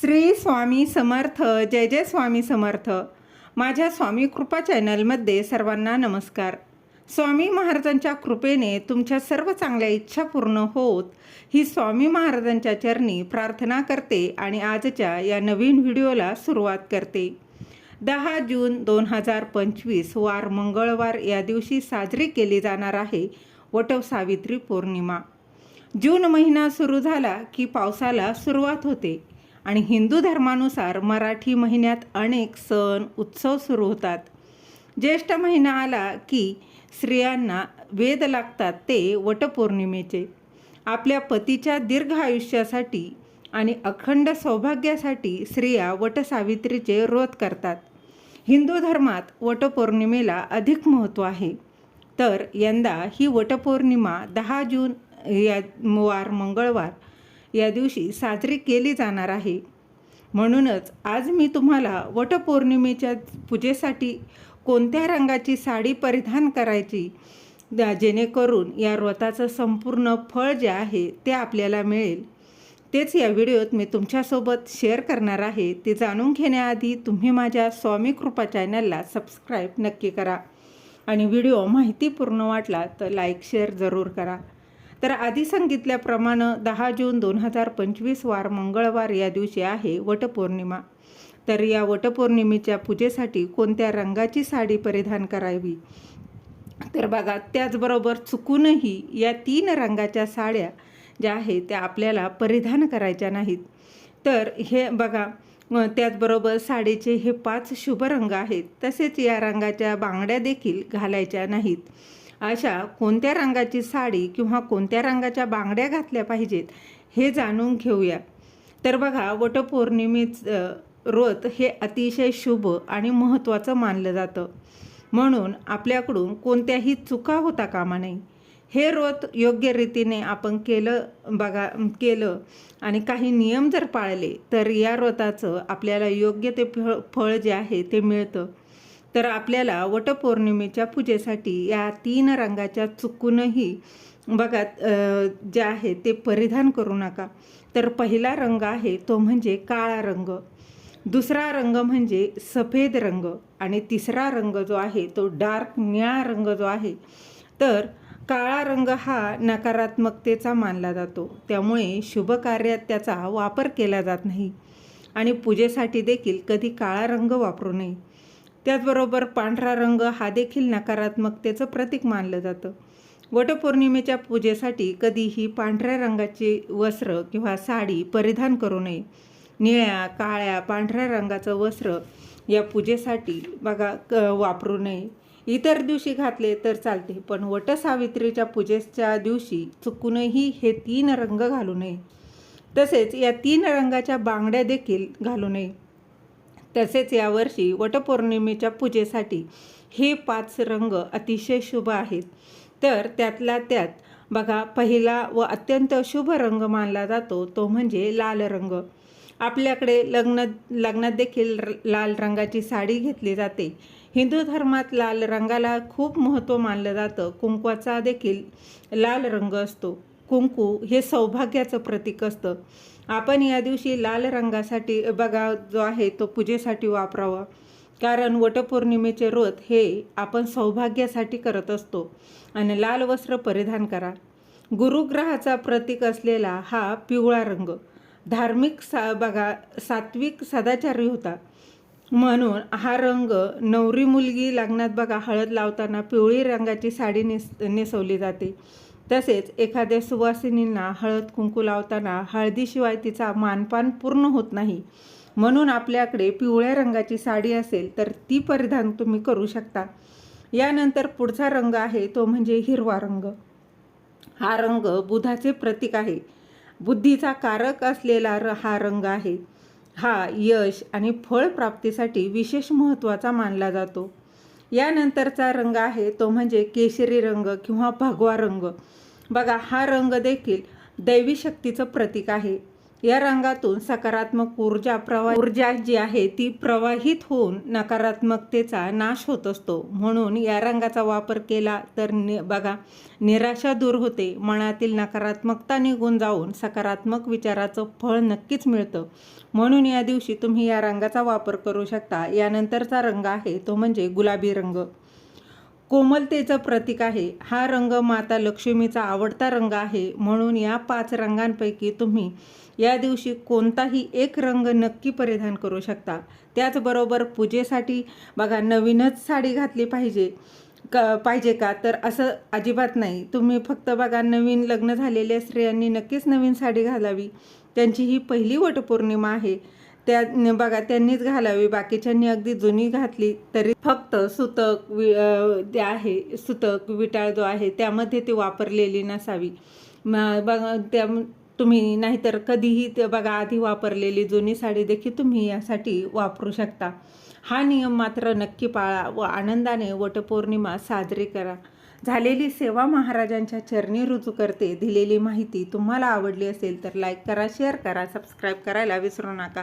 श्री स्वामी समर्थ जय जय स्वामी समर्थ. माझ्या स्वामी कृपा चॅनलमध्ये सर्वांना नमस्कार. स्वामी महाराजांच्या कृपेने तुमच्या सर्व चांगल्या इच्छा पूर्ण होत ही स्वामी महाराजांच्या चरणी प्रार्थना करते आणि आजच्या या नवीन व्हिडिओला सुरुवात करते. दहा जून दोन हजार पंचवीस वार मंगळवार या दिवशी साजरी केली जाणार आहे वटव सावित्री पौर्णिमा. जून महिना सुरू झाला की पावसाला सुरुवात होते. आणि हिंदू धर्मानुसार मराठी महिन्यात अनेक सण उत्सव सुरू होतात. ज्येष्ठ महिना आला की स्त्रियांना वेद लागतात ते वटपौर्णिमेचे. आपल्या पतीच्या दीर्घ आयुष्यासाठी आणि अखंड सौभाग्यासाठी स्त्रिया वटसावित्रीचे व्रत करतात. हिंदू धर्मात वटपौर्णिमेला अधिक महत्त्व आहे. तर यंदा ही वटपौर्णिमा दहा जून या वार मंगळवार या दिवशी साजरी केली जाणार आहे. म्हणूनच आज मी तुम्हाला वटपौर्णिमेच्या पूजेसाठी कोणत्या रंगाची साडी परिधान करायची जेणेकरून या व्रताचं संपूर्ण फळ जे आहे ते आपल्याला मिळेल. तेच या व्हिडिओत मी तुमच्यासोबत शेअर करणार आहे. ते जाणून घेण्याआधी तुम्ही माझ्या स्वामी कृपा चॅनलला सबस्क्राईब नक्की करा. आणि व्हिडिओ माहितीपूर्ण वाटला तर लाईक शेअर जरूर करा. तर आधी सांगितल्याप्रमाणे दहा जून दोन हजार पंचवीस वार मंगळवार या दिवशी आहे वटपौर्णिमा. तर या वटपौर्णिमेच्या पूजेसाठी कोणत्या रंगाची साडी परिधान करावी? तर बघा त्याचबरोबर चुकूनही या तीन रंगाच्या साड्या ज्या आहेत त्या आपल्याला परिधान करायच्या नाहीत. तर हे बघा त्याचबरोबर साडीचे हे पाच शुभ रंग आहेत तसेच या रंगाच्या बांगड्या देखील घालायच्या नाहीत. अशा कोणत्या रंगाची साडी किंवा कोणत्या रंगाच्या बांगड्या घातल्या पाहिजेत हे जाणून घेऊया. तर बघा वटपौर्णिमेच व्रत हे अतिशय शुभ आणि महत्त्वाचं मानलं जातं. म्हणून आपल्याकडून कोणत्याही चुका होता कामा नये. हे व्रत योग्य रीतीने आपण केलं बघा केलं आणि काही नियम जर पाळले तर या व्रताचं आपल्याला योग्य ते फळ फळ जे आहे ते मिळतं. तर आपल्याला वटपौर्णिमेच्या पूजेसाठी या तीन रंगाच्या चुकूनही बघा जे आहे ते परिधान करू नका. तर पहिला रंग आहे तो म्हणजे काळा रंग. दुसरा रंग म्हणजे सफेद रंग. आणि तिसरा रंग जो आहे तो डार्क निळा रंग जो आहे. तर काळा रंग हा नकारात्मकतेचा मानला जातो. त्यामुळे शुभ कार्यात त्याचा वापर केला जात नाही. आणि पूजेसाठी देखील कधी काळा रंग वापरू नये. त्याचबरोबर पांढरा रंग हा देखील नकारात्मकतेचं प्रतीक मानलं जातं. वटपौर्णिमेच्या पूजेसाठी कधीही पांढऱ्या रंगाची वस्त्र किंवा साडी परिधान करू नये. निळ्या काळ्या पांढऱ्या रंगाचं वस्त्र या पूजेसाठी बघा क वापरू नये. इतर दिवशी घातले तर चालते पण वटसावित्रीच्या पूजेच्या दिवशी चुकूनही हे तीन रंग घालू नये. तसेच या तीन रंगाच्या बांगड्या देखील घालू नये. तसेच यावर्षी वटपौर्णिमेच्या पूजेसाठी हे पाच रंग अतिशय शुभ आहेत. तर त्यातला त्यात बघा पहिला व अत्यंत शुभ रंग मानला जातो तो म्हणजे लाल रंग. आपल्याकडे लग्न लग्नात देखील र- लाल रंगाची साडी घेतली जाते. हिंदू धर्मात लाल रंगाला खूप महत्त्व मानलं जातं. कुंकवाचा देखील लाल रंग असतो. कुंकू हे सौभाग्याचं प्रतीक असतं. आपण या दिवशी लाल रंगासाठी बघा जो आहे तो पूजेसाठी वापरावा. कारण वटपौर्णिमेचे व्रत हे आपण सौभाग्यासाठी करत असतो. आणि लाल वस्त्र परिधान करा. गुरुग्रहाचा प्रतीक असलेला हा पिवळा रंग. धार्मिक सा बघा सात्विक सदाचारी होता. म्हणून हा रंग नवरी मुलगी लग्नात बघा हळद लावताना पिवळी रंगाची साडी नेस नेसवली जाते. तसेच एखाद्या सुवासिनींना हळद कुंकू लावताना हळदीशिवाय तिचा मानपान पूर्ण होत नाही. म्हणून आपल्याकडे पिवळ्या रंगाची साडी असेल तर ती परिधान तुम्ही करू शकता. यानंतर पुढचा रंग आहे तो म्हणजे हिरवा रंग. हा रंग बुधाचे प्रतीक आहे. बुद्धीचा कारक असलेला र हा रंग आहे. हा यश आणि फळ प्राप्तीसाठी विशेष महत्त्वाचा मानला जातो. यानंतरचा रंग आहे तो म्हणजे केशरी रंग किंवा भगवा रंग. बघा हा रंग देखील दैवी शक्तीचं प्रतीक आहे. या रंगातून सकारात्मक ऊर्जा प्रवाह ऊर्जा जी आहे ती प्रवाहित होऊन नकारात्मकतेचा नाश होत असतो. म्हणून या रंगाचा वापर केला तर नि बघा निराशा दूर होते. मनातील नकारात्मकता निघून जाऊन सकारात्मक विचाराचं फळ नक्कीच मिळतं. म्हणून या दिवशी तुम्ही या रंगाचा वापर करू शकता. यानंतरचा रंग आहे तो म्हणजे गुलाबी रंग. कोमलतेचं प्रतीक आहे. हा रंग माता लक्ष्मीचा आवडता रंग आहे. म्हणून या पाच रंगांपैकी तुम्ही या दिवशी कोणताही एक रंग नक्की परिधान करू शकता. त्याचबरोबर पूजेसाठी बघा नवीनच साडी घातली पाहिजे. क पाहिजे का? तर असं अजिबात नाही. तुम्ही फक्त बघा नवीन लग्न झालेल्या स्त्रियांनी नक्कीच नवीन साडी घालावी. त्यांची ही पहिली वटपौर्णिमा आहे. त्या बघा त्यांनीच घालावी. बाकीच्यांनी अगदी जुनी घातली तरी फक्त सुतक वि ते आहे सुतक विटाळ जो आहे त्यामध्ये ती वापरलेली नसावी. बघा त्या तुम्ही नाहीतर कधीही ते बघा आधी वापरलेली जुनी साडी देखील तुम्ही यासाठी वापरू शकता. हा नियम मात्र नक्की पाळा व आनंदाने वटपौर्णिमा साजरी करा. झालेली सेवा महाराजांच्या चरणी रुजू करते. दिलेली माहिती तुम्हाला आवडली असेल तर लाईक करा शेअर करा सबस्क्राईब करायला विसरू नका.